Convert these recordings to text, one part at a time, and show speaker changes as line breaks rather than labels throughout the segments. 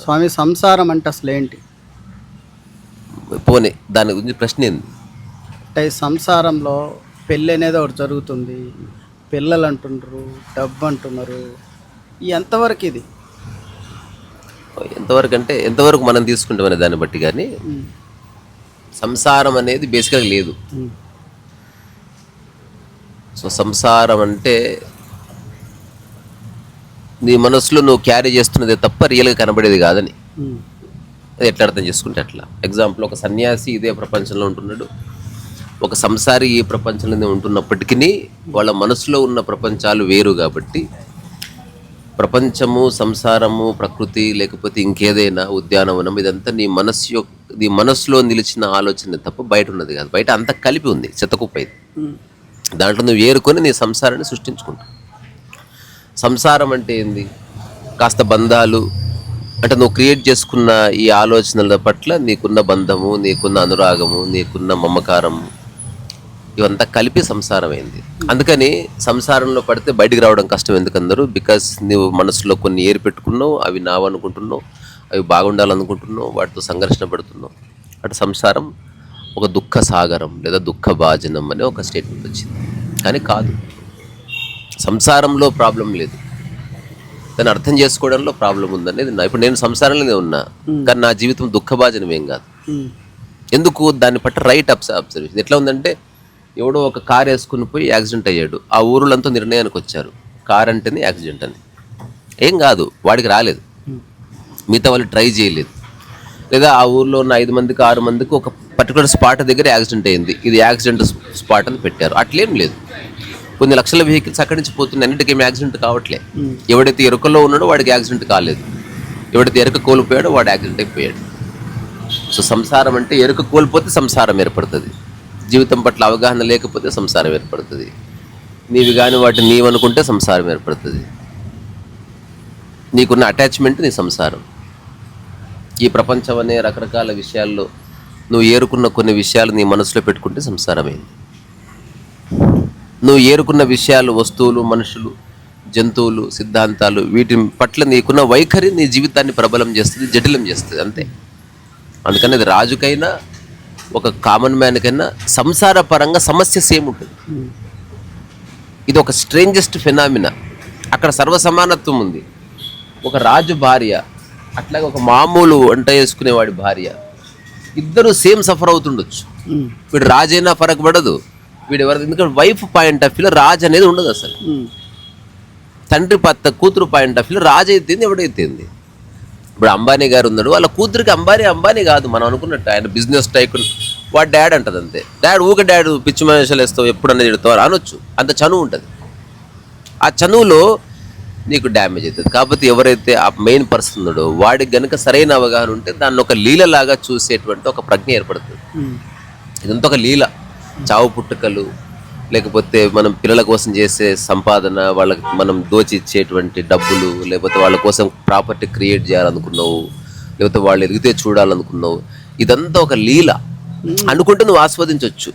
స్వామి సంసారం అంటే అసలు ఏంటి?
పోనీ దాని గురించి ప్రశ్న ఏంది?
అంటే సంసారంలో పెళ్ళి అనేది ఒకటి జరుగుతుంది పిల్లలు అంటున్నారు డబ్బు అంటున్నారు ఎంతవరకు ఇది?
ఎంతవరకు అంటే ఎంతవరకు మనం తీసుకుంటామనే దాన్ని బట్టి కానీ సంసారం అనేది బేసిక్గా లేదు. సో సంసారం అంటే నీ మనసులో నువ్వు క్యారీ చేస్తున్నదే తప్ప రియల్గా కనబడేది కాదని. అది ఎట్లా అర్థం చేసుకుంటే అట్లా. ఎగ్జాంపుల్ ఒక సన్యాసి ఇదే ప్రపంచంలో ఉంటున్నాడు. ఒక సంసారి ఈ ప్రపంచంలోనే ఉంటున్నప్పటికీ వాళ్ళ మనసులో ఉన్న ప్రపంచాలు వేరు కాబట్టి ప్రపంచము సంసారము ప్రకృతి లేకపోతే ఇంకేదైనా ఉద్యానవనం ఇదంతా నీ మనస్సు యొక్క నీ మనస్సులో నిలిచిన ఆలోచన తప్ప బయట ఉన్నది కాదు. బయట అంతా కలిపి ఉంది చెత్తకుప్ప ఇది.
ఉమ్,
దాంట్లో నువ్వు ఏరుకొని నీ సంసారాన్ని సృష్టించుకుంటావు. సంసారం అంటే ఏంది? కాస్త బంధాలు. అంటే నువ్వు క్రియేట్ చేసుకున్న ఈ ఆలోచనల పట్ల నీకున్న బంధము నీకున్న అనురాగము నీకున్న మమకారము ఇవంతా కలిపి సంసారం అయింది. అందుకని సంసారంలో పడితే బయటికి రావడం కష్టం ఎందుకందరూ? బికాస్ నువ్వు మనసులో కొన్ని ఏరు పెట్టుకున్నావు అవి నావు అనుకుంటున్నావు అవి బాగుండాలనుకుంటున్నావు వాటితో సంఘర్షణ పడుతున్నావు. అటు సంసారం ఒక దుఃఖ సాగరం లేదా దుఃఖ భాజనం అనే ఒక స్టేట్మెంట్ వచ్చింది. కానీ కాదు. సంసారంలో ప్రాబ్లం లేదు. దాన్ని అర్థం చేసుకోవడంలో ప్రాబ్లం ఉందనేది నా ఇప్పుడు నేను సంసారంలోనే ఉన్నా కానీ నా జీవితం దుఃఖభాజనం ఏం కాదు. ఎందుకు దాన్ని పట్ల రైట్ అబ్స అబ్జర్వేషన్ ఎట్లా ఉందంటే ఎవడో ఒక కార్ వేసుకుని పోయి యాక్సిడెంట్ అయ్యాడు. ఆ ఊరులంతా నిర్ణయానికి వచ్చారు. కార్ అంటేనే యాక్సిడెంట్ అని. ఏం కాదు వాడికి రాలేదు. మిగతా వాళ్ళు ట్రై చేయలేదు. లేదా ఆ ఊర్లో ఉన్న ఐదు మందికి ఆరు మందికి ఒక పర్టికులర్ స్పాట్ దగ్గర యాక్సిడెంట్ అయింది. ఇది యాక్సిడెంట్ స్పాట్ అని పెట్టారు. అట్లేం లేదు. కొన్ని లక్షల వెహికల్స్ అక్కడి నుంచి పోతున్నాయి అన్నిటికీ ఏం యాక్సిడెంట్ కావట్లే. ఎవడైతే ఎరుకలో ఉన్నాడో వాడికి యాక్సిడెంట్ కాలేదు. ఎవడైతే ఎరుక కోల్పోయాడో వాడు యాక్సిడెంట్ అయిపోయాడు. సో సంసారం అంటే ఎరుక కోల్పోతే సంసారం ఏర్పడుతుంది. జీవితం పట్ల అవగాహన లేకపోతే సంసారం ఏర్పడుతుంది. నీవి కానీ వాటిని నీవనుకుంటే సంసారం ఏర్పడుతుంది. నీకున్న అటాచ్మెంట్ నీ సంసారం. ఈ ప్రపంచం అనే రకరకాల విషయాల్లో నువ్వు ఏరుకున్న కొన్ని విషయాలు నీ మనసులో పెట్టుకుంటే సంసారమైంది. నువ్వు ఏరుకున్న విషయాలు వస్తువులు మనుషులు జంతువులు సిద్ధాంతాలు వీటి పట్ల నీకున్న వైఖరి నీ జీవితాన్ని ప్రబలం చేస్తుంది జటిలం చేస్తుంది అంతే. అందుకని అది రాజుకైనా ఒక కామన్ మ్యాన్కైనా సంసార పరంగా సమస్య సేమ్ ఉంటుంది. ఇది ఒక స్ట్రేంజెస్ట్ ఫినామినా అక్కడ సర్వసమానత్వం ఉంది. ఒక రాజు భార్య అట్లాగే ఒక మామూలు వంట చేసుకునేవాడి భార్య ఇద్దరు సేమ్ సఫర్ అవుతుండొచ్చు. వీడు రాజైనా ఫరక్ పడదు వీడు ఎవరు ఎందుకంటే వైఫ్ పాయింట్ ఆఫ్ వ్యూలో రాజు అనేది ఉండదు అసలు. తండ్రి పత్త కూతురు పాయింట్ ఆఫ్ వ్యూలో రాజు అయితేంది ఎవడైతేంది ఇప్పుడు అంబానీ గారు ఉన్నాడు వాళ్ళ కూతురికి అంబానీ అంబానీ కాదు మనం అనుకున్నట్టు. ఆయన బిజినెస్ టైకున్ వాడు డాడ్ అంటది అంతే. డాడ్ ఊక డాడ్ పిచ్చి మనుషులు వేస్తావు ఎప్పుడన్నా తిడతావు అని అనొచ్చు. అంత చనువు ఉంటుంది. ఆ చనువులో నీకు డ్యామేజ్ అవుతుంది. కాకపోతే ఎవరైతే ఆ మెయిన్ పర్సన్ ఉన్నాడో వాడికి గనుక సరైన అవగాహన ఉంటే దాన్ని ఒక లీలలాగా చూసేటువంటి ఒక ప్రజ్ఞ ఏర్పడుతుంది. ఇదంతా ఒక లీల. చావు పుట్టుకలు లేకపోతే మనం పిల్లల కోసం చేసే సంపాదన వాళ్ళకి మనం దోచి ఇచ్చేటువంటి డబ్బులు లేకపోతే వాళ్ళ కోసం ప్రాపర్టీ క్రియేట్ చేయాలనుకున్నావు లేకపోతే వాళ్ళు ఎదిగితే చూడాలనుకున్నావు ఇదంతా ఒక లీల. అనుకుంటే నువ్వు ఆస్వాదించవచ్చు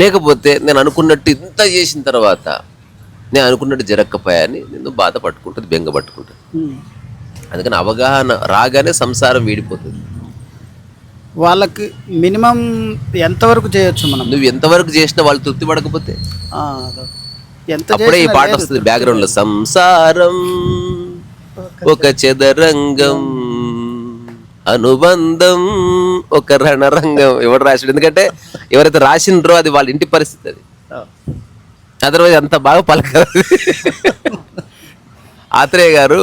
లేకపోతే నేను అనుకున్నట్టు ఇంత చేసిన తర్వాత నేను అనుకున్నట్టు జరగకపోయాని నేను బాధ పట్టుకుంటుంది బెంగ పట్టుకుంటుంది. అందుకని అవగాహన రాగానే సంసారం వీడిపోతుంది.
వాళ్ళకి మినిమం ఎంతవరకు చేయొచ్చు మనం?
నువ్వు ఎంతవరకు చేసినా వాళ్ళు తృప్తి పడకపోతే.
ఎంత
అప్పుడే ఈ పాట. వస్తుంది బ్యాక్గ్రౌండ్లో సంసారం ఒక చదరంగం అనుబంధం ఒక రణరంగం. ఎవరు రాసాడు ఎందుకంటే ఎవరైతే రాసిండ్రో అది వాళ్ళ ఇంటి పరిస్థితి అది. అదర్వైజ్ అంత బాగా పలకదు ఆత్రేయ గారు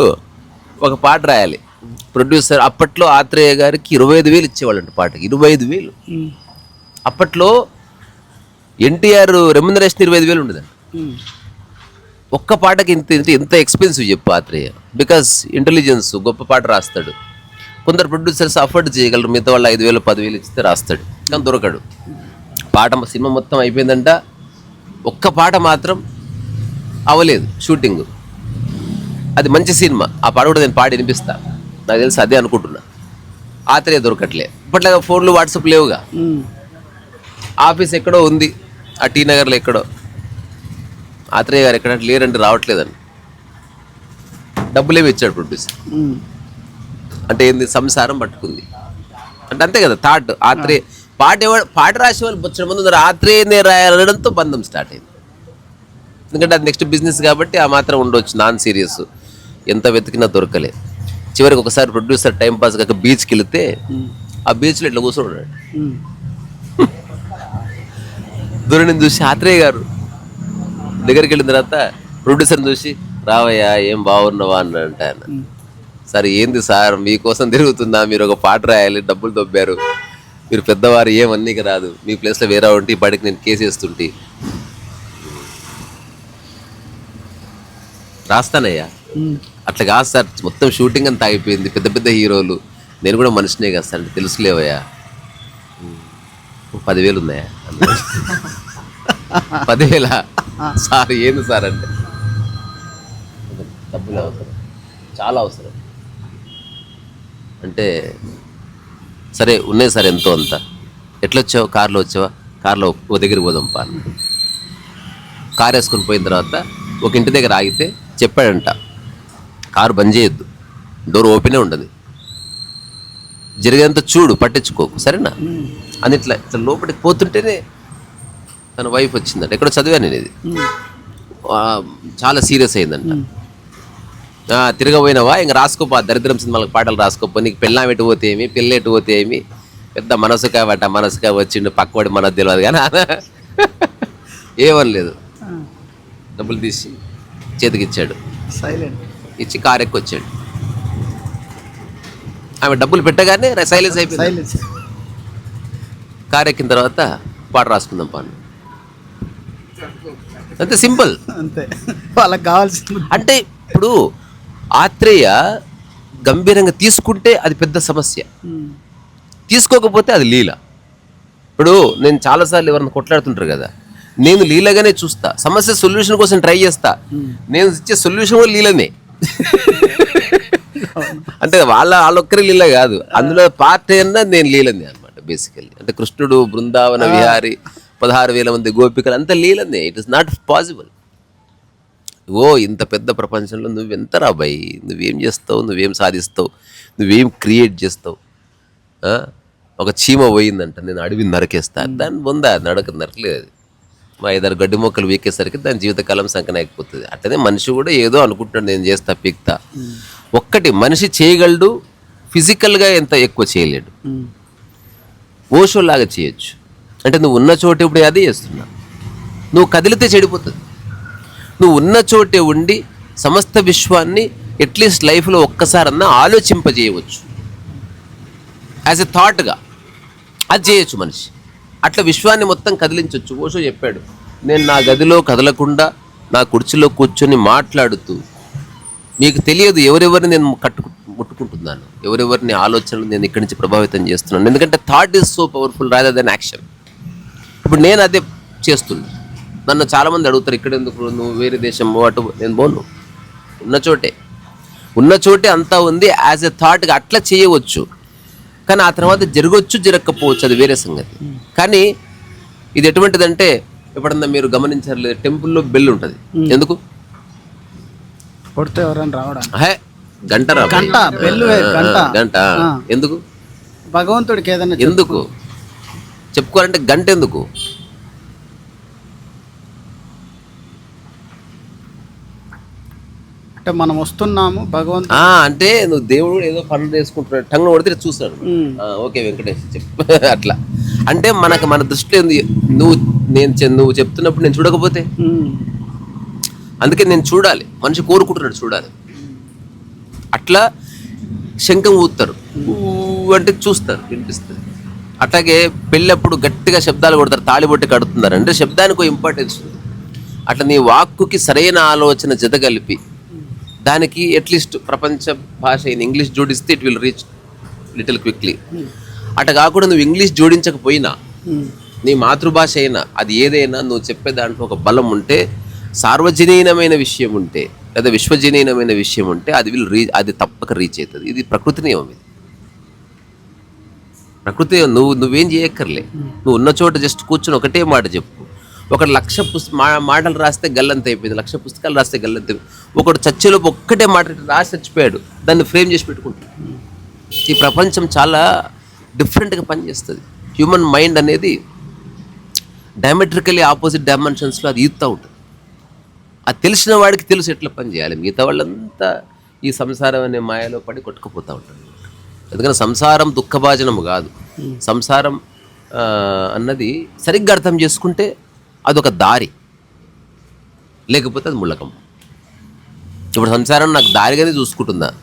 ఒక పాట రాయాలి. ప్రొడ్యూసర్ అప్పట్లో ఆత్రేయ గారికి ఇరవై ఐదు వేలు ఇచ్చేవాళ్ళంట పాటకి. ఇరవై ఐదు వేలు అప్పట్లో ఎన్టీఆర్ రెమ్యునరేషన్ ఇరవై ఐదు వేలు ఉండదండి ఒక్క పాటకి ఇంత ఇంత ఇంత ఎక్స్పెన్సివ్ చెప్పు ఆత్రేయ. బికాస్ ఇంటెలిజెన్స్ గొప్ప పాట రాస్తాడు. కొందరు ప్రొడ్యూసర్స్ అఫోర్డ్ చేయగలరు. మిగతా వాళ్ళు ఐదు వేలు పదివేలు ఇస్తే రాస్తాడు. కానీ దొరకడు. పాట సినిమా మొత్తం అయిపోయిందంట. ఒక్క పాట మాత్రం అవ్వలేదు షూటింగ్. అది మంచి సినిమా. ఆ పాట కూడా నేను పాడి వినిపిస్తా. నాకు తెలిసి అదే అనుకుంటున్నా. ఆత్రేయ దొరకట్లే. ఇప్పట్లాగా ఫోన్లు వాట్సాప్ లేవుగా. ఆఫీస్ ఎక్కడో ఉంది. ఆ టీ నగర్లో ఎక్కడో. ఆత్రేయ గారు ఎక్కడ లేరంటే రావట్లేదని. డబ్బులేమి ఇచ్చాడు ప్రొడ్యూసర్ అంటే ఏంది? సంసారం పట్టుకుంది. అంటే అంతే కదా థాట్. ఆత్రే పాట ఎవరు పాట రాసే వాళ్ళు వచ్చిన ముందు ఆత్రేయనే రాయాలనడంతో బంధం స్టార్ట్ అయింది. ఎందుకంటే అది నెక్స్ట్ బిజినెస్ కాబట్టి ఆ మాత్రం ఉండొచ్చు. నాన్ సీరియస్ ఎంత వెతికినా దొరకలే. చివరికి ఒకసారి ప్రొడ్యూసర్ టైం పాస్ కాక బీచ్కి వెళితే ఆ బీచ్లో ఇట్లా కూర్చోడు
ఉమ్.
దూరం చూసి ఆత్రేయ గారు దగ్గరికి వెళ్ళిన తర్వాత ప్రొడ్యూసర్ని చూసి రావయ్యా ఏం బాగున్నావా? అన్నాడంట ఆయన. సార్ ఏంది సార్ మీకోసం తిరుగుతున్నా మీరు ఒక పాట రాయాలి డబ్బులు దొబ్బారు. మీరు పెద్దవారు ఏమన్నీకి రాదు. మీ ప్లేస్లో వేరే ఉంటే పాటికి నేను కేసు వేస్తుంటే. రాస్తానయ్యా. అట్లా కాదు సార్ మొత్తం షూటింగ్ అంతా అయిపోయింది. పెద్ద పెద్ద హీరోలు. నేను కూడా మనిషినే కదా సార్ తెలుసులేవయ్యా. పదివేలు ఉన్నాయా. పదివేల? సార్ ఏంది సార్ అంటే? డబ్బులు అవసరం. చాలా అవసరం. అంటే సరే ఉన్నాయి సార్ ఎంతో అంత. ఎట్లా వచ్చావు కార్లో వచ్చావా? కార్లో ఓ దగ్గర పోదాం పా. కార్ వేసుకొని పోయిన తర్వాత ఒక ఇంటి దగ్గర ఆగితే చెప్పాడంట. కారు బంద్ చేయొద్దు. డోర్ ఓపెనే ఉండదు. జరిగేంత చూడు పట్టించుకోకు సరేనా? అని ఇట్లా ఇట్లా లోపలికి పోతుంటేనే తన వైఫ్ వచ్చిందంట. ఎక్కడో చదివాను నేను ఇది. చాలా సీరియస్ అయిందంట. ఆ, తిరగబోయినావా? ఇంక రాసుకోపా దరిద్రం సినిమాలకు పాటలు రాసుకోపో. నీకు పెళ్ళాం ఎటు పోతే ఏమి? పెళ్ళి ఎటు పోతే ఏమి? పెద్ద మనసుకా వట మనసుకా వచ్చిండు పక్కవాడి మనకు తెలియదు కానీ ఏమనలేదు.
ఆ.
డబ్బులు తీసి చేతికి ఇచ్చాడు
సైలెంట్.
ఇచ్చి కారు ఎక్కి వచ్చాడు ఆమె డబ్బులు పెట్టగానే సైలెన్స్ అయిపోయింది. కారు ఎక్కిన తర్వాత పాట రాసుకుందాం పాను అంతే సింపుల్.
అంతే. వాళ్ళకి కావాల్సింది
అంటే ఇప్పుడు ఆత్రేయ గంభీరంగా తీసుకుంటే అది పెద్ద సమస్య. తీసుకోకపోతే అది లీల. ఇప్పుడు నేను చాలాసార్లు ఎవరైనా కొట్లాడుతుంటారు కదా నేను లీలగానే చూస్తా. సమస్య సొల్యూషన్ కోసం ట్రై చేస్తా. నేను ఇచ్చే సొల్యూషన్ కూడా లీలనే. అంటే వాళ్ళ వాళ్ళొక్కరి లీల కాదు. అందులో పార్ట్ అయినా నేను లీలంది అనమాట బేసికల్లీ అంటే కృష్ణుడు బృందావన విహారి పదహారు వేల మంది గోపికలు అంత లీలందే ఇట్ ఇస్ నాట్ పాసిబుల్ ఓ ఇంత పెద్ద ప్రపంచంలో నువ్వెంత రాబాయి నువ్వేం చేస్తావు? నువ్వేం సాధిస్తావు? నువ్వేం క్రియేట్ చేస్తావు? ఒక చీమ పోయిందంట నేను అడవిని నరకేస్తా. దాన్ని పొందా నడక నరకలేదు. ఐదారు గడ్డి మొక్కలు వీకేసరికి దాని జీవితకాలం సంకన అయిపోతుంది అట్లనే మనిషి కూడా ఏదో అనుకుంటాడు నేను చేస్తా పీక్తా. ఒక్కటి మనిషి చేయగలడు ఫిజికల్గా ఎంత ఎక్కువ చేయలేడు.
ఉమ్.
ఓషో లాగా చేయొచ్చు. అంటే నువ్వు ఉన్న చోట ఇప్పుడు అదే చేస్తున్నా. నువ్వు కదిలితే చెడిపోతుంది. నువ్వు ఉన్న చోటే ఉండి సమస్త విశ్వాన్ని అట్లీస్ట్ లైఫ్లో ఒక్కసారన్నా ఆలోచింపజేయవచ్చు. As a థాట్గా. అది చేయొచ్చు మనిషి. అట్లా విశ్వాన్ని మొత్తం కదిలించవచ్చు ఓషో చెప్పాడు నేను నా గదిలో కదలకుండా నా కుర్చీలో కూర్చొని మాట్లాడుతూ మీకు తెలియదు ఎవరెవరిని నేను కట్టు ముట్టుకుంటున్నాను. ఎవరెవరిని ఆలోచనలు నేను ఇక్కడి నుంచి ప్రభావితం చేస్తున్నాను. ఎందుకంటే thought is so powerful rather than action. ఇప్పుడు నేను అదే చేస్తున్నా. నన్ను చాలామంది అడుగుతారు ఇక్కడ ఎందుకు నువ్వు వేరే దేశం అటు నేను పోను. ఉన్న చోటే. ఉన్న చోటే అంతా ఉంది. యాజ్ ఎ థాట్గా అట్లా చేయవచ్చు. కానీ ఆ తర్వాత జరగవచ్చు జరగకపోవచ్చు అది వేరే సంగతి. కానీ ఇది ఎటువంటిదంటే ఎప్పుడన్నా మీరు గమనించారు లేదు? టెంపుల్లో బెల్ ఉంటుంది. ఎందుకు?
కొడితే ఎవరైనా రావడానికి
హే గంట రా
గంట, బెల్లు వే- గంట.
గంట.
ఆ.
ఎందుకు?
భగవంతుడికి ఏదైనా.
ఎందుకు? చెప్పుకోవాలంటే గంట ఎందుకు?
అంటే మనం వస్తున్నాము భగవంతుడు
ఆ అంటే నువ్వు దేవుడు ఏదో పనులు చేసుకుంటున్నాడు టంగు కొడితే చూస్తాడు. ఓకే వెంకటేష్ చెప్పు. అట్లా. అంటే మనకు మన దృష్టిలో ఏంది? నువ్వు నేను నువ్వు చెప్తున్నప్పుడు నేను చూడకపోతే. అందుకే నేను చూడాలి. మనిషి కోరుకుంటున్నాడు చూడాలి. అట్లా శంఖం ఊతారు అంటే చూస్తారు వినిపిస్తుంది. అట్లాగే పెళ్ళప్పుడు గట్టిగా శబ్దాలు కొడతారు తాళిబొట్టి కడుతున్నారు. అంటే శబ్దానికి ఒక ఇంపార్టెన్స్ ఉంది. అట్లా నీ వాక్కుకి సరైన ఆలోచన జత కలిపి దానికి అట్లీస్ట్ ప్రపంచ భాష ఇన్ ఇంగ్లీష్ జోడిస్తే it will reach little quickly అట్లా కాకుండా నువ్వు ఇంగ్లీష్ జోడించకపోయినా
ఉమ్.
నీ మాతృభాష అయినా అది ఏదైనా నువ్వు చెప్పే దాంట్లో ఒక బలం ఉంటే సార్వజనీనమైన విషయం ఉంటే లేదా విశ్వజనీనమైన విషయం ఉంటే అది విల్ రీ అది తప్పక రీచ్ అవుతుంది. ఇది ప్రకృతి నియమం ఇది. ప్రకృతి. నువ్వు నువ్వేం చేయక్కర్లే. నువ్వు ఉన్న చోట జస్ట్ కూర్చొని ఒకటే మాట చెప్పు. ఒక లక్ష పుస్ మా మాటలు రాస్తే గల్లంత అయిపోయింది. లక్ష పుస్తకాలు రాస్తే గల్లంత ఒకడు చచ్చేలోపు ఒక్కటే మాట రాసి చచ్చిపోయాడు. దాన్ని ఫ్రేమ్ చేసి పెట్టుకుంటాడు. ఈ ప్రపంచం చాలా డిఫరెంట్గా పనిచేస్తుంది. హ్యూమన్ మైండ్ అనేది డయామెట్రికలీ ఆపోజిట్ డైమెన్షన్స్లో అది ఈదుతూ ఉంటుంది. అది తెలిసిన వాడికి తెలుసు ఎట్లా పని చేయాలి. మిగతా వాళ్ళంతా ఈ సంసారం అనే మాయలో పడి కొట్టుకుపోతూ ఉంటారు. ఎందుకంటే సంసారం దుఃఖభాజనము కాదు. సంసారం అన్నది సరిగ్గా అర్థం చేసుకుంటే అదొక దారి. లేకపోతే అది ముళ్ళకం. ఇప్పుడు సంసారం నాకు దారిగానే చూసుకుంటుందా?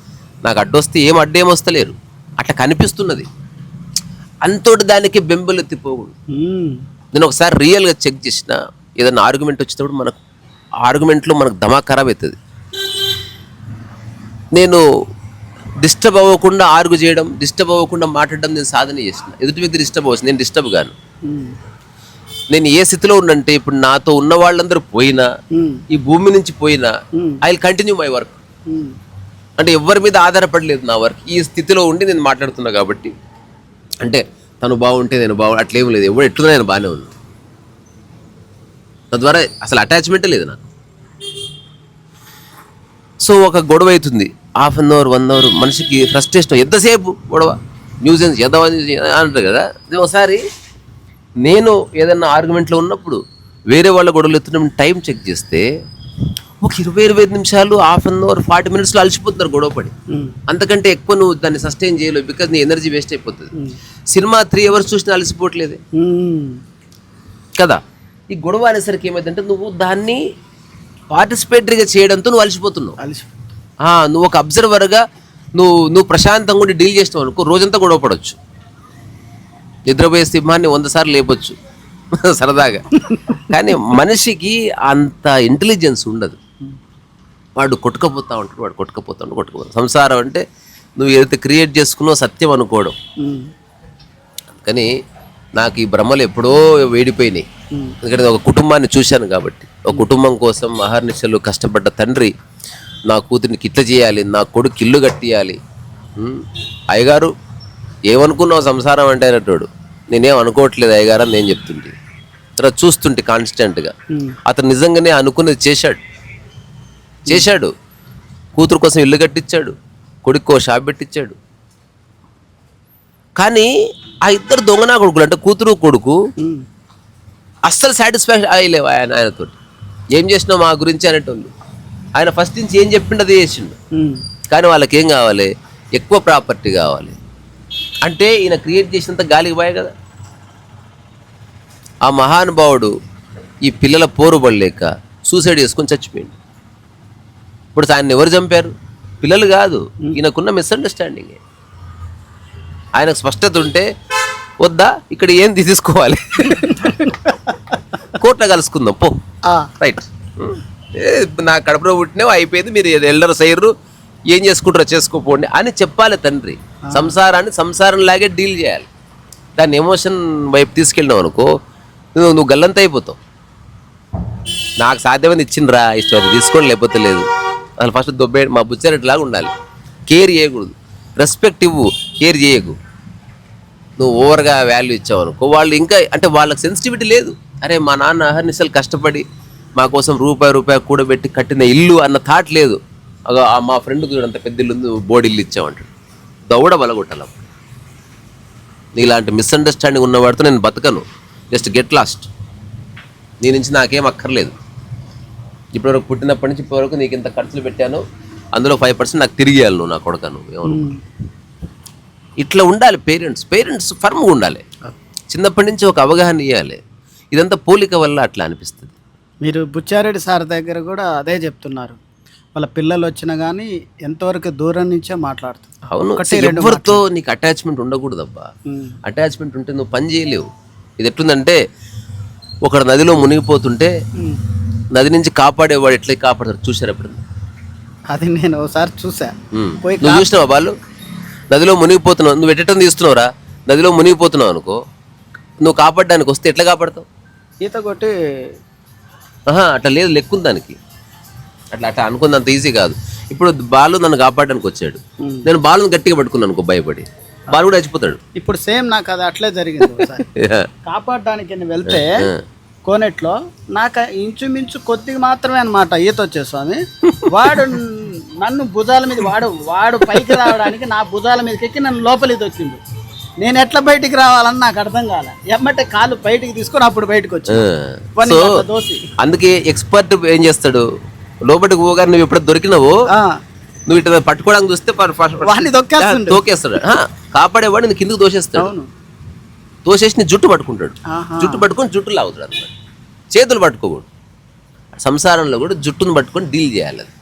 నాకు అడ్డొస్తే ఏం అడ్డేం వస్తలేరు. అట్లా కనిపిస్తున్నది. అంతోటి దానికి బెంబెలెత్తిపోకూడదు. నేను ఒకసారి రియల్గా చెక్ చేసిన ఏదైనా ఆర్గ్యుమెంట్ వచ్చినప్పుడు మనకు ఆర్గ్యుమెంట్లో మనకు దమా ఖరాబ్ అవుతుంది నేను డిస్టర్బ్ అవ్వకుండా ఆర్గు చేయడం డిస్టర్బ్ అవ్వకుండా మాట్లాడడం నేను సాధన చేసిన. ఎదుటి వ్యక్తి డిస్టర్బ్ అవ్వచ్చు. నేను డిస్టర్బ్ గాను.
ఉమ్.
నేను ఏ స్థితిలో ఉన్నంటే ఇప్పుడు నాతో ఉన్న వాళ్ళందరూ పోయినా. ఈ భూమి నుంచి పోయినా. I will continue my work. అంటే ఎవరి మీద ఆధారపడలేదు నా వర్క్ ఈ స్థితిలో ఉండి నేను మాట్లాడుతున్నా కాబట్టి. అంటే తను బాగుంటే నేను బాగు అట్లేం లేదు. ఎవడు ఎట్లున్నా నేను బాగానే ఉన్నా. తద్వారా అసలు అటాచ్మెంటే లేదు నాకు. సో ఒక గొడవ అవుతుంది. Half an hour one hour మనిషికి ఫ్రస్ట్రేషన్ ఎంతసేపు గొడవ? న్యూసెన్స్ ఎదవ అంటారు కదా. ఒకసారి నేను ఏదన్నా ఆర్గ్యుమెంట్లో ఉన్నప్పుడు వేరే వాళ్ళ గొడవలు ఎత్తున్నప్పుడు టైం చెక్ చేస్తే ఒక ఇరవై ఇరవై ఐదు నిమిషాలు హాఫ్ అన్ అవర్ ఫార్టీ మినిట్స్లో అలసిపోతున్నారు గొడవ పడి. అంతకంటే ఎక్కువ నువ్వు దాన్ని సస్టైన్ చేయలేవు బికాజ్ నీ ఎనర్జీ వేస్ట్ అయిపోతుంది. సినిమా త్రీ అవర్స్ చూసినా అలసిపోవట్లేదే. కదా? ఈ గొడవ అనేసరికి ఏమైందంటే నువ్వు దాన్ని పార్టిసిపేటరీగా చేయడంతో నువ్వు అలసిపోతున్నావు. నువ్వు ఒక అబ్జర్వర్గా నువ్వు నువ్వు ప్రశాంతంగా ఉండి డీల్ చేస్తావు అనుకో రోజంతా గొడవ పడవచ్చు నిద్రపోయే సింహాన్ని వంద సార్లు లేపొచ్చు. సరదాగా. కానీ మనిషికి అంత ఇంటెలిజెన్స్ ఉండదు. వాడు కొట్టుకపోతా ఉంటాడు వాడు కొట్టుకపోతా ఉంటాడు కొట్టుకుపోతా సంసారం అంటే నువ్వు ఏదైతే క్రియేట్ చేసుకున్నావు సత్యం అనుకోవడం.
అందుకని
కానీ నాకు ఈ భ్రమలు ఎప్పుడో వేడిపోయినాయి. ఎందుకంటే ఒక కుటుంబాన్ని చూశాను కాబట్టి. ఒక కుటుంబం కోసం అహర్నిశలు కష్టపడ్డ తండ్రి నా కూతురికి ఇట్లా చేయాలి నా కొడుకు ఇల్లు కట్టియాలి. అయ్యగారు ఏమనుకున్నావు సంసారం అంటే అనేటోడు నేనేం అనుకోవట్లేదు అయ్యగారు అని నేను చెప్తుంటే. తర్వాత చూస్తుంటే కాన్స్టెంట్గా. అతను నిజంగానే అనుకున్నది చేశాడు. చేశాడు. కూతురు కోసం ఇల్లు కట్టించాడు. కొడుకు షాప్ పెట్టించాడు. కానీ ఆ ఇద్దరు దొంగనా కొడుకులు అంటే కూతురు కొడుకు. అస్సలు సాటిస్ఫాక్షన్ అయ్యలేవు ఆయన ఆయనతో ఏం చేసినావు మా గురించి అనేటోళ్ళు. ఆయన ఫస్ట్ నుంచి ఏం చెప్పిండు అదే చేసిండు. కానీ వాళ్ళకి ఏం కావాలి? ఎక్కువ ప్రాపర్టీ కావాలి. అంటే ఈయన క్రియేట్ చేసినంత గాలికి పోయే కదా. ఆ మహానుభావుడు ఈ పిల్లల పోరు పడలేక సూసైడ్ చేసుకొని చచ్చిపోయింది ఇప్పుడు ఆయన ఎవరు చంపారు? పిల్లలు కాదు ఈయనకున్న మిస్అండర్స్టాండింగ్ ఆయనకు స్పష్టత ఉంటే వద్దా ఇక్కడ ఏం తీసుకోవాలి కోర్టులో కలుసుకుందాం పో. రైట్ నా కడుపులో పుట్టినవి అయిపోయింది మీరు ఎల్డర్ సైర్రు ఏం చేసుకుంటారో చేసుకోపోండి అని చెప్పాలి తండ్రి. సంసారాన్ని సంసారం లాగే డీల్ చేయాలి. దాన్ని ఎమోషన్ వైపు తీసుకెళ్ళినావు అనుకో నువ్వు నువ్వు గల్లంత అయిపోతావు. నాకు సాధ్యమైంది ఇచ్చిండ్రా ఇష్టం అది తీసుకోండి లేకపోతే లేదు. అసలు ఫస్ట్ దొబ్బే మా బుచ్చారెట్లాగా ఉండాలి. కేర్ చేయకూడదు. రెస్పెక్ట్ ఇవ్వు కేర్ చేయకు. నువ్వు ఓవర్గా వాల్యూ ఇచ్చావు అనుకో వాళ్ళు ఇంకా అంటే వాళ్ళకి సెన్సిటివిటీ లేదు. అరే మా నాన్న అహర్నిశలు కష్టపడి మా కోసం రూపాయి రూపాయి కూడబెట్టి కట్టిన ఇల్లు అన్న థాట్ లేదు. మా ఫ్రెండ్కి చూడంత పెద్ద ఇల్లు ఇల్లు ఇచ్చామంటాడు దౌడ బలగొట్టాలి అప్పుడు నీలాంటి మిస్అండర్స్టాండింగ్ ఉన్నవాడితో నేను బతకను. జస్ట్ గెట్ లాస్ట్ నీ నుంచి నాకేం అక్కర్లేదు. ఇప్పటివరకు పుట్టినప్పటి నుంచి ఇప్పటివరకు నీకు ఇంత ఖర్చులు పెట్టాను. అందులో ఫైవ్ పర్సెంట్ నాకు తిరిగి ఇవ్వాలి నువ్వు నా కొడకను. ఇట్లా ఉండాలి పేరెంట్స్ పేరెంట్స్ ఫర్మ్గా ఉండాలి. చిన్నప్పటి నుంచి ఒక అవగాహన ఇవ్వాలి ఇదంతా పోలిక వల్ల అట్లా అనిపిస్తుంది.
మీరు బుచ్చారెడ్డి సార్ దగ్గర కూడా అదే చెప్తున్నారు. వాళ్ళ పిల్లలు వచ్చినా కానీ ఎంతవరకు దూరం నుంచే మాట్లాడుతారు
అవును. ఎవరితో నీకు అటాచ్మెంట్ ఉండకూడదబ్బా. అటాచ్మెంట్ ఉంటే నువ్వు పని చేయలేవు. ఇది ఎట్లుందంటే ఒకడు నదిలో మునిగిపోతుంటే. నది నుంచి కాపాడేవాడు ఎట్లా కాపాడతారు చూసారు ఎప్పుడు
అది నేను ఒకసారి చూసా పోయి
నువ్వు చూసినావా వాళ్ళు నదిలో మునిగిపోతున్నావు. నువ్వు ఎట్టడం తీస్తున్నావురా? నదిలో మునిగిపోతున్నావు అనుకో. నువ్వు కాపాడడానికి వస్తే ఎట్లా కాపాడతావు?
ఈత కొట్టి
ఆహా అట్లా లేదు లెక్కుంది దానికి. అట్లా అట్లా అనుకున్నంత ఈజీ కాదు. ఇప్పుడు బాలు నన్ను కాపాడడానికి వచ్చాడు. నేను బాలుని గట్టిగా పట్టుకున్నాను అనుకో భయపడి. బాలు కూడా చచ్చిపోతాడు.
ఇప్పుడు సేమ్ నాకు అది అట్లే జరిగింది ఒకసారి. కాపాడడానికి నేను వెళ్తే కోనెట్లో నాకు ఇంచుమించు కొద్దిగా మాత్రమే అనమాట ఈత వచ్చే స్వామి. వాడు నన్ను భుజాల మీద వాడు వాడు పైకి రావడానికి నా భుజాల మీదకి ఎక్కి నన్ను లోపలికి దొక్కిండు నేను ఎట్లా బయటికి రావాలని నాకు అర్థం కాలే. ఎమ్మటే కాలు బయటికి తీసుకొని అప్పుడు బయటకు వచ్చి
సో
దోసి.
అందుకే ఎక్స్పర్ట్ ఏం చేస్తాడు? లోపలికి పోగానే నువ్వు ఎప్పుడు దొరికినావో నువ్వు ఇట్లా పట్టుకోవడానికి చూస్తే. తోకేస్తాడు. కాపాడేవాడు నేను కిందకు దోషేస్తాడు. తోసేసి నీ జుట్టు పట్టుకుంటాడు. జుట్టు పట్టుకొని జుట్టు లాగుతాడు అనమాట. చేతులు పట్టుకోకూడదు. సంసారంలో కూడా జుట్టును పట్టుకొని డీల్ చేయాలి అది.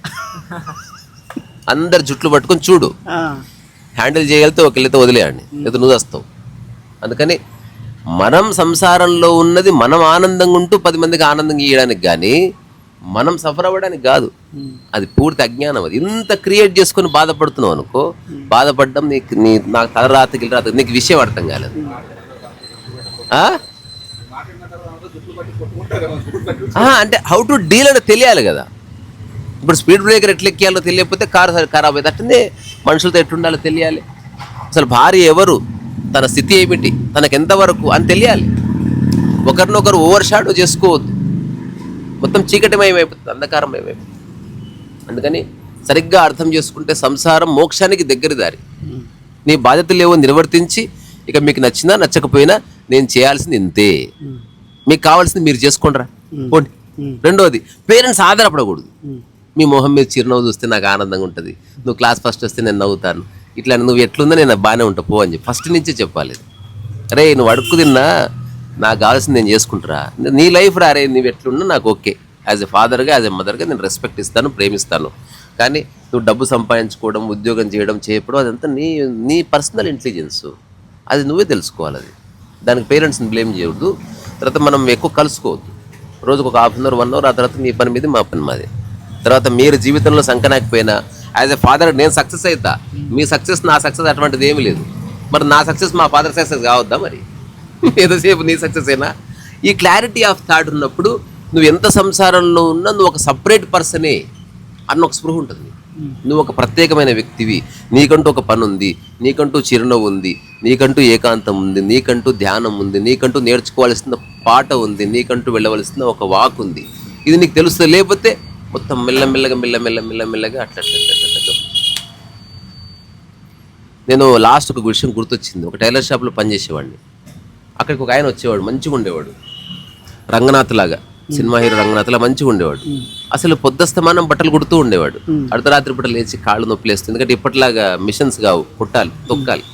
అందరు జుట్లు పట్టుకొని చూడు. హ్యాండిల్ చేయగలిగితే ఒకళ్ళైతే వదిలేయండి లేదా నువ్వు వస్తావు. అందుకని మనం సంసారంలో ఉన్నది మనం ఆనందంగా ఉంటూ పది మందికి ఆనందంగా ఇవ్వడానికి కానీ మనం సఫర్ అవ్వడానికి కాదు. అది పూర్తి అజ్ఞానం అది. ఇంత క్రియేట్ చేసుకొని బాధపడుతున్నావు అనుకో బాధపడడం నీకు నీ నాకు తల రాతకి రాత నీకు విషయం అర్థం కాలేదు. అంటే హౌ టు డీల్ అని తెలియాలి కదా. ఇప్పుడు స్పీడ్ బ్రేకర్ ఎట్లా ఎక్కియాలో తెలియకపోతే కారు ఖరాబ్ అవుతుంది అట్లనే మనుషులతో ఎట్లుండాలో తెలియాలి. అసలు భార్య ఎవరు? తన స్థితి ఏమిటి? తనకు ఎంతవరకు అని తెలియాలి. ఒకరినొకరు ఓవర్ షాడో చేసుకోవద్దు. మొత్తం చీకటిమయమైపోతుంది అంధకారమయమైపోతుంది అందుకని సరిగ్గా అర్థం చేసుకుంటే సంసారం మోక్షానికి దగ్గర దారి. నీ బాధ్యతలు ఏవో నిర్వర్తించి ఇక మీకు నచ్చినా నచ్చకపోయినా నేను చేయాల్సింది ఇంతే. మీకు కావాల్సింది మీరు చేసుకోండిరా. పోండి.
రెండవది
రెండోది పేరెంట్స్ ఆధారపడకూడదు. మీ మొహం మీద చిరునవ్వు చూస్తే నాకు ఆనందంగా ఉంటుంది. నువ్వు క్లాస్ ఫస్ట్ వస్తే నేను నవ్వుతాను. ఇట్లా నువ్వు ఎట్లుందో నేను బాగానే ఉంటా పో అని చెప్పి ఫస్ట్ నుంచే చెప్పాలి. అరే నువ్వు అడుక్కు తిన్నా నాకు కావాల్సింది నేను చేసుకుంటారా. నీ లైఫ్ రారే నువ్వు ఎట్లున్నా నాకు ఓకే. యాజ్ ఎ ఫాదర్గా యాజ్ ఎ మదర్గా నేను రెస్పెక్ట్ ఇస్తాను ప్రేమిస్తాను. కానీ నువ్వు డబ్బు సంపాదించుకోవడం ఉద్యోగం చేయడం చేయడం అదంతా నీ నీ పర్సనల్ ఇంటెలిజెన్స్ అది నువ్వే తెలుసుకోవాలి అది. దానికి పేరెంట్స్ని బ్లేమ్ చేయవద్దు తర్వాత మనం ఎక్కువ కలుసుకోవద్దు. రోజుకు ఒక half an hour one hour ఆ తర్వాత మీ పని మీద మా పని మాది. తర్వాత మీరు జీవితంలో సంకనాకపోయినా యాజ్ ఎ ఫాదర్ నేను సక్సెస్ అవుతా మీ సక్సెస్ నా సక్సెస్ అటువంటిది ఏమీ లేదు. మరి నా సక్సెస్ మా ఫాదర్ సక్సెస్ కావద్దా మరి? ఎంతసేపు నీ సక్సెస్ అయినా ఈ క్లారిటీ ఆఫ్ థాట్ ఉన్నప్పుడు నువ్వు ఎంత సంసారంలో ఉన్నా నువ్వు ఒక సపరేట్ పర్సనే అన్న ఒక స్పృహ ఉంటుంది. నువ్వు ఒక ప్రత్యేకమైన వ్యక్తివి. నీకంటూ ఒక పని ఉంది. నీకంటూ చిరునవ్వు ఉంది. నీకంటూ ఏకాంతం ఉంది. నీకంటూ ధ్యానం ఉంది. నీకంటూ నేర్చుకోవాల్సిన పాట ఉంది. నీకంటూ వెళ్ళవలసిన ఒక వాక్ ఉంది. ఇది నీకు తెలుస్తుంది. లేకపోతే మొత్తం మెల్లమెల్లగా మెల్లమెల్ల మెల్లమెల్లగా అట్లా. నేను లాస్ట్ ఒక విషయం గుర్తొచ్చింది. ఒక టైలర్ షాప్లో పనిచేసేవాడిని. అక్కడికి ఒక ఆయన వచ్చేవాడు మంచిగా ఉండేవాడు. రంగనాథ్ లాగా సినిమా హీరో రంగనాథ్ లా మంచిగా ఉండేవాడు. అసలు పొద్దస్తమానం బట్టలు కుడుతూ ఉండేవాడు. అర్ధరాత్రి పూట లేచి కాళ్ళు నొప్పి లేస్తుంది ఎందుకంటే ఇప్పటిలాగా మిషన్స్ కావు కుట్టాలి తొక్కాలి.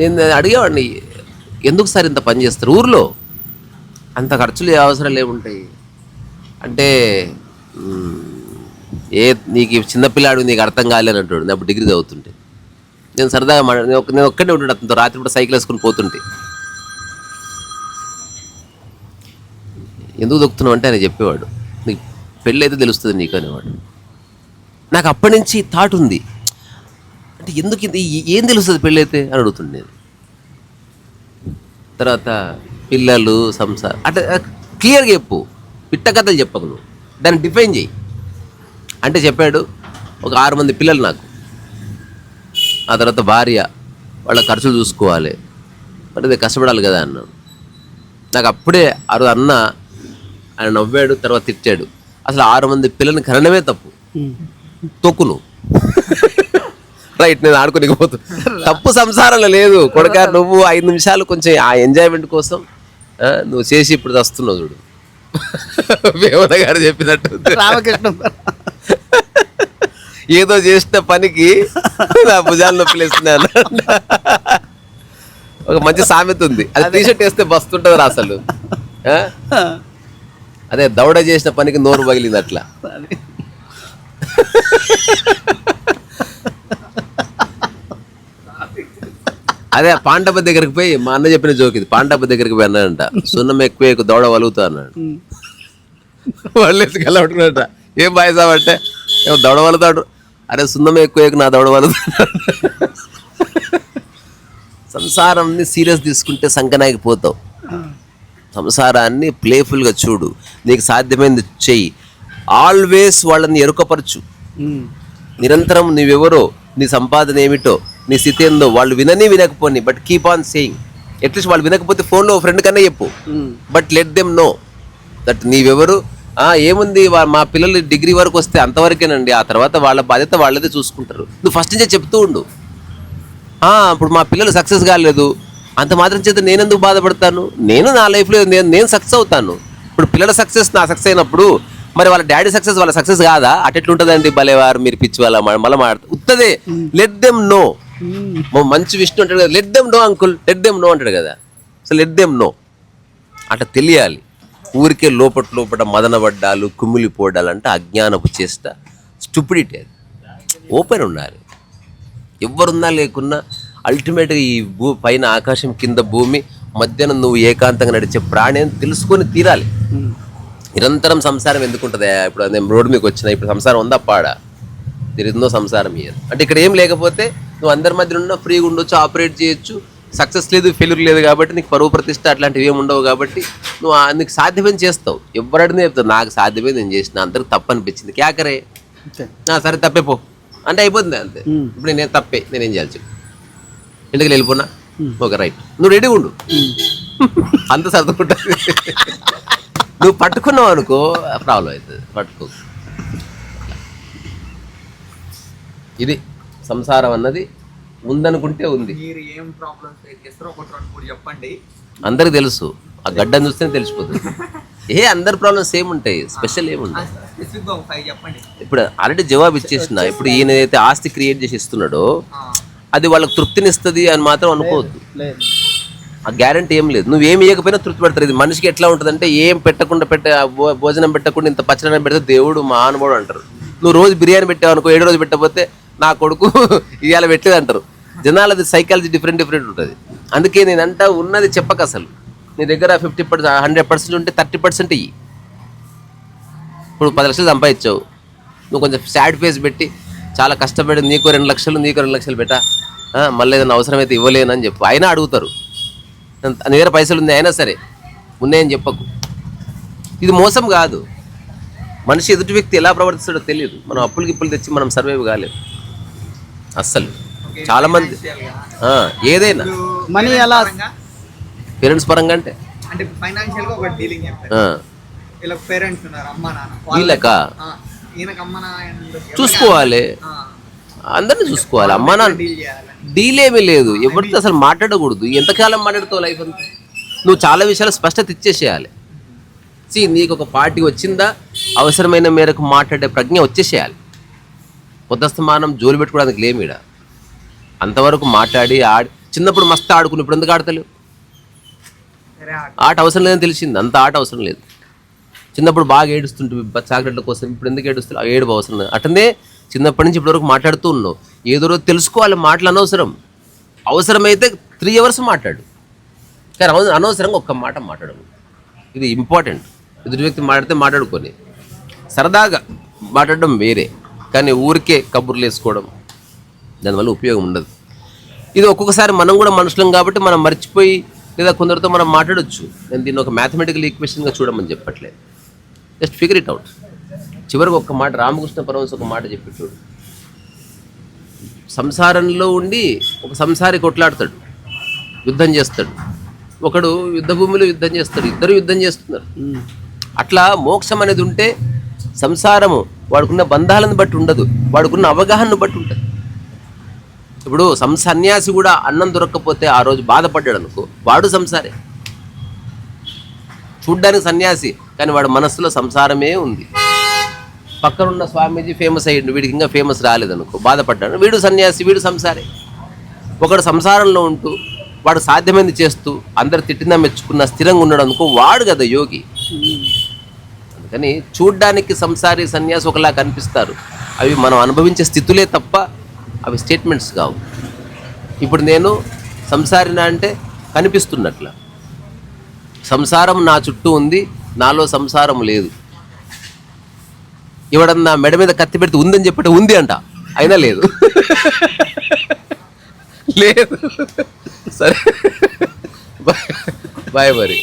నేను అడిగేవాడిని ఎందుకు సార్ ఇంత పని చేస్తారు? ఊర్లో అంత ఖర్చులు ఏ అవసరాలు ఏముంటాయి అంటే ఏ నీకు చిన్నపిల్లాడు నీకు అర్థం కాలేని అంటాడు నేను అప్పుడు డిగ్రీ చదువుతుంటే. నేను సరదాగా మా- నేను ఒక్కడే ఉంటాడు అతనితో రాత్రి సైకిల్ వేసుకుని పోతుంటే. ఎందుకు దొక్కుతున్నావు అంటే ఆయన చెప్పేవాడు నీకు పెళ్ళి అయితే తెలుస్తుంది నీకు అనేవాడు. నాకు అప్పటి నుంచి థాట్ ఉంది. అంటే ఎందుకు ఇది ఏం తెలుస్తుంది పెళ్ళి అయితే అని అడుగుతుంది నేను. తర్వాత పిల్లలు సంసారం అంటే క్లియర్గా చెప్పు. పిట్ట కథలు చెప్పకు నువ్వు. దాన్ని డిఫైన్ చేయి. అంటే చెప్పాడు ఒక ఆరు మంది పిల్లలు నాకు. ఆ తర్వాత భార్య వాళ్ళ ఖర్చులు చూసుకోవాలి. మరి ఇది కష్టపడాలి కదా అన్నాడు నాకు అప్పుడే ఆరు అన్న ఆయన నవ్వాడు తర్వాత తిట్టాడు. అసలు ఆరు మంది పిల్లల్ని కనడమే తప్పు. తొక్కును రైట్ నేను ఆడుకోనికి పోతు. తప్పు సంసారంలో లేదు. కొడక నువ్వు ఐదు నిమిషాలు కొంచెం ఆ ఎంజాయ్మెంట్ కోసం నువ్వు చేసి ఇప్పుడు వస్తున్నావు చూడు. వేమన గారు చెప్పినట్టు
రామకృష్ణ
ఏదో చేసిన పనికి నా భుజాలు నొప్పి లేస్తున్నాను ఒక మంచి సామెత ఉంది. అది టీషర్ట్ వేస్తే బస్తుంటది రా అసలు? అదే దౌడ చేసిన పనికి నోరు పగిలింది అట్లా.
అది.
పాండప దగ్గరికి పోయి మా అన్న చెప్పిన జోక్ ఇది. పాండప దగ్గరికి పోయి అన్నాడంట సున్నం ఎక్కువ ఎక్కువ దౌడ వలుగుతా అన్నాడు. వాళ్ళు ఏం బాయ్సావంటే ఏమో దౌడ వలుతాడు అరే సున్నం ఎక్కువ ఎక్కువ నా దౌడ వలుగుతాడు సంసారాన్ని సీరియస్ తీసుకుంటే సంకనాకి పోతావు. సంసారాన్ని ప్లేఫుల్గా చూడు. నీకు సాధ్యమైంది చెయ్యి. ఆల్వేస్ వాళ్ళని ఎరుకపరచు. నిరంతరం నీవెవరో నీ సంపాదన ఏమిటో నీ స్థితి ఏందో వాళ్ళు వినని వినకపోని but keep on saying at least వాళ్ళు వినకపోతే ఫోన్లో ఫ్రెండ్ కన్నా చెప్పు. But let them know that నీవెవరు ఏముంది? మా పిల్లలు డిగ్రీ వరకు వస్తే అంతవరకేనండి. ఆ తర్వాత వాళ్ళ బాధ్యత వాళ్ళదే చూసుకుంటారు. నువ్వు ఫస్ట్ నుంచే చెప్తూ ఉండు. ఆ, ఇప్పుడు మా పిల్లలు సక్సెస్ కాలేదు. అంత మాత్రం చేత నేనెందుకు బాధపడతాను? నేను నా లైఫ్లో నేను నేను సక్సెస్ అవుతాను. ఇప్పుడు పిల్లల సక్సెస్ నా సక్సెస్ అయినప్పుడు మరి వాళ్ళ డాడీ సక్సెస్ వాళ్ళ సక్సెస్ కాదా? అటెట్లుంటుందండి భలేవారు మీరు పిచ్చి వాళ్ళ మళ్ళీ మాట్లాడు ఉత్తదే. లెట్ దెమ్ నో మంచి విష్ణు అంటాడు కదా let them know uncle let them know అంటాడు కదా. సో లెట్ దెమ్ నో అట్లా తెలియాలి. ఊరికే లోపట లోపట మదనపడ్డాలు కుమిలిపోవడాలు అంటే అజ్ఞానపు చేష్ట. స్టూపిడిటీ అది. ఓపెన్ ఉండాలి. ఎవరున్నా లేకున్నా అల్టిమేట్గా ఈ భూ పైన ఆకాశం కింద భూమి మధ్యన నువ్వు ఏకాంతంగా నడిచే ప్రాణి అని తెలుసుకొని తీరాలి. నిరంతరం సంసారం ఎందుకుంటుంది ఇప్పుడు నేను రోడ్డు మీకు వచ్చిన ఇప్పుడు సంసారం ఉందా? పాడా. తిరిగిందో సంసారం ఇయ్యదు అంటే ఇక్కడ ఏం లేకపోతే నువ్వు అందరి మధ్య ఉన్న ఫ్రీగా ఉండొచ్చు ఆపరేట్ చేయొచ్చు సక్సెస్ లేదు ఫెయిల్యూర్ లేదు కాబట్టి నీకు పరువు ప్రతిష్ట అట్లాంటివి ఏమి ఉండవు కాబట్టి నువ్వు నీకు సాధ్యమని చేస్తావు. ఎవరడినా చెప్తావు నాకు సాధ్యమే నేను చేసిన అందరికి తప్పు అనిపించింది క్యాకరే సరే తప్పే పో. అంటే అయిపోతుంది అంతే. ఇప్పుడు నేను తప్పే నేనేం చేయాలి చెప్పు. ఇంటికి వెళ్ళిపోనా? Okay right. నువ్వు రెడీ ఉండు. అంత సర్దుకుంటుంది నువ్వు పట్టుకున్నావు అనుకో ప్రాబ్లం అవుతుంది. పట్టుకో. ఇది సంసారం అన్నది ఉందనుకుంటే ఉంది.
మీరు ఏం ప్రాబ్లమ్స్ ఫేస్ చేస్తారో ఒకటి రెండు మూడు చెప్పండి.
అందరికి తెలుసు. ఆ గడ్డని చూస్తేనే తెలిసిపోతుంది. ఏ అందరి ప్రాబ్లమ్స్ సేమ్ ఉంటాయి. స్పెషల్ ఏముంటాయి
స్పెసిఫిక్గా ఒక ఫైవ్ చెప్పండి.
ఇప్పుడు ఆల్రెడీ జవాబు ఇచ్చేసిన ఇప్పుడు ఈయన ఏదైతే ఆస్తి క్రియేట్ చేసి ఇస్తున్నాడో అది వాళ్ళకి తృప్తినిస్తుంది అని మాత్రం అనుకోవద్దు.
లేదు
ఆ గ్యారంటీ ఏం లేదు. నువ్వేం ఇవ్వకపోయినా తృప్తి పెడతారు. ఇది మనిషికి ఎట్లా ఉంటుందంటే ఏం పెట్టకుండా పెట్ట భోజనం పెట్టకుండా ఇంత పచ్చదనం పెడితే దేవుడు మానవుడు అంటారు. నువ్వు రోజు బిర్యానీ పెట్టావు అనుకో ఏడు రోజు పెట్టకపోతే నా కొడుకు ఇవాళ పెట్టలేదు అంటారు జనాలది సైకాలజీ డిఫరెంట్ డిఫరెంట్ ఉంటుంది. అందుకే నేను అంటా ఉన్నది చెప్పక అసలు. నీ దగ్గర ఫిఫ్టీ పర్సెంట్ హండ్రెడ్ పర్సెంట్ ఉంటే థర్టీ పర్సెంట్ ఇయ్యి. ఇప్పుడు పది లక్షలు సంపాదించావు. నువ్వు కొంచెం సాడ్ ఫేస్ పెట్టి చాలా కష్టపడి నీకు రెండు లక్షలు నీకు రెండు లక్షలు పెట్టా. మళ్ళీ ఏదైనా అవసరమైతే ఇవ్వలేనని చెప్పు. అయినా అడుగుతారు. అంత- నీ దగ్గర పైసలు ఉంది అయినా సరే. ఉన్నాయని చెప్పకు. ఇది మోసం కాదు. మనిషి ఎదుటి వ్యక్తి ఎలా ప్రవర్తిస్తాడో తెలియదు. మనం అప్పులు గిప్పులు తెచ్చి మనం సర్వైవ్ కాలేదు అస్సలు. చాలా మంది ఏదైనా.
మనీ ఎలా
పేరెంట్స్ పరంగా? అంటే?
అంటే ఫైనాన్షియల్గా ఒక డీలింగ్ వీళ్ళకి పేరెంట్స్ ఉన్నారు అమ్మ నాన్న.
వీళ్ళకా?
ఆ, ఈయనకి అమ్మ నాన్న
చూసుకోవాలి. అందరిని చూసుకోవాలి. అమ్మా నాన్న
డీల్
ఏమీ లేదు. ఎవరితో అసలు మాట్లాడకూడదు. ఎంతకాలం మాట్లాడుతావు లైఫ్ అంతా? నువ్వు చాలా విషయాలు స్పష్టత ఇచ్చేసేయాలి. సి నీకు ఒక పార్టీ వచ్చిందా? అవసరమైన మేరకు మాట్లాడే ప్రజ్ఞ వచ్చేసేయాలి. పొద్దస్తమానం జోలు పెట్టుకోవడానికి లేమిడ? అంతవరకు మాట్లాడి ఆడి చిన్నప్పుడు మస్తు ఆడుకుని ఇప్పుడు ఎందుకు ఆడతలేవు? ఆట అవసరం లేదని తెలిసింది. అంత ఆట అవసరం లేదు. చిన్నప్పుడు బాగా ఏడుస్తుంటే చాక్లెట్ల కోసం ఇప్పుడు ఎందుకు ఏడుస్తావు ఆ ఏడుపు అవసరం లేదు. అటునే చిన్నప్పటి నుంచి ఇప్పటివరకు మాట్లాడుతూ ఉన్నావు. ఏదో రోజు తెలుసుకోవాలి మాటలు అనవసరం. అవసరమైతే త్రీ అవర్స్ మాట్లాడు. కానీ అనవసరంగా ఒక్క మాట మాట్లాడము ఇది ఇంపార్టెంట్ ఎదుటి వ్యక్తి మాట్లాడితే మాట్లాడుకొని. సరదాగా మాట్లాడడం వేరే. కానీ ఊరికే కబుర్లు వేసుకోవడం దానివల్ల ఉపయోగం ఉండదు. ఇది ఒక్కొక్కసారి మనం కూడా మనుషులం కాబట్టి మనం మర్చిపోయి లేదా కొందరితో మనం మాట్లాడొచ్చు. నేను దీన్ని ఒక మ్యాథమెటికల్ ఈక్వేషన్గా చూడమని చెప్పట్లేదు. జస్ట్ ఫిగర్ ఇట్ అవుట్ చివరికి ఒక మాట రామకృష్ణ పరమహంస ఒక మాట చెప్పి చూడు. సంసారంలో ఉండి ఒక సంసారి కొట్లాడతాడు. యుద్ధం చేస్తాడు. ఒకడు యుద్ధ భూమిలో యుద్ధం చేస్తాడు. ఇద్దరు యుద్ధం చేస్తున్నారు. అట్లా మోక్షం అనేది ఉంటే సంసారము వాడుకున్న బంధాలను బట్టి ఉండదు. వాడుకున్న అవగాహనను బట్టి ఉంటుంది. ఇప్పుడు సం సన్యాసి కూడా అన్నం దొరక్కపోతే ఆ రోజు బాధపడ్డాడు అనుకో వాడు సంసారే. చూడ్డానికి సన్యాసి కానీ వాడు మనస్సులో సంసారమే ఉంది. పక్కనున్న స్వామీజీ ఫేమస్ అయ్యిండు వీడికి ఇంకా ఫేమస్ రాలేదనుకో బాధపడ్డాడు. వీడు సన్యాసి వీడు సంసారే. ఒకడు సంసారంలో ఉంటూ వాడు సాధ్యమైంది చేస్తూ అందరు తిట్టినా మెచ్చుకున్న స్థిరంగా ఉన్నాడు అనుకో వాడు కదా యోగి. అందుకని చూడ్డానికి సంసారి సన్యాసి ఒకలా కనిపిస్తారు. అవి మనం అనుభవించే స్థితులే తప్ప అవి స్టేట్మెంట్స్ కావు. ఇప్పుడు నేను సంసారిన అంటే కనిపిస్తున్నట్ల. సంసారం నా చుట్టూ ఉంది నాలో సంసారం లేదు. ఎవడన్నా మెడ మీద కత్తి పెడితే ఉందని చెప్పంటే ఉంది అంట అయినా లేదు. లేదు. సరే. బాయ్ మరి.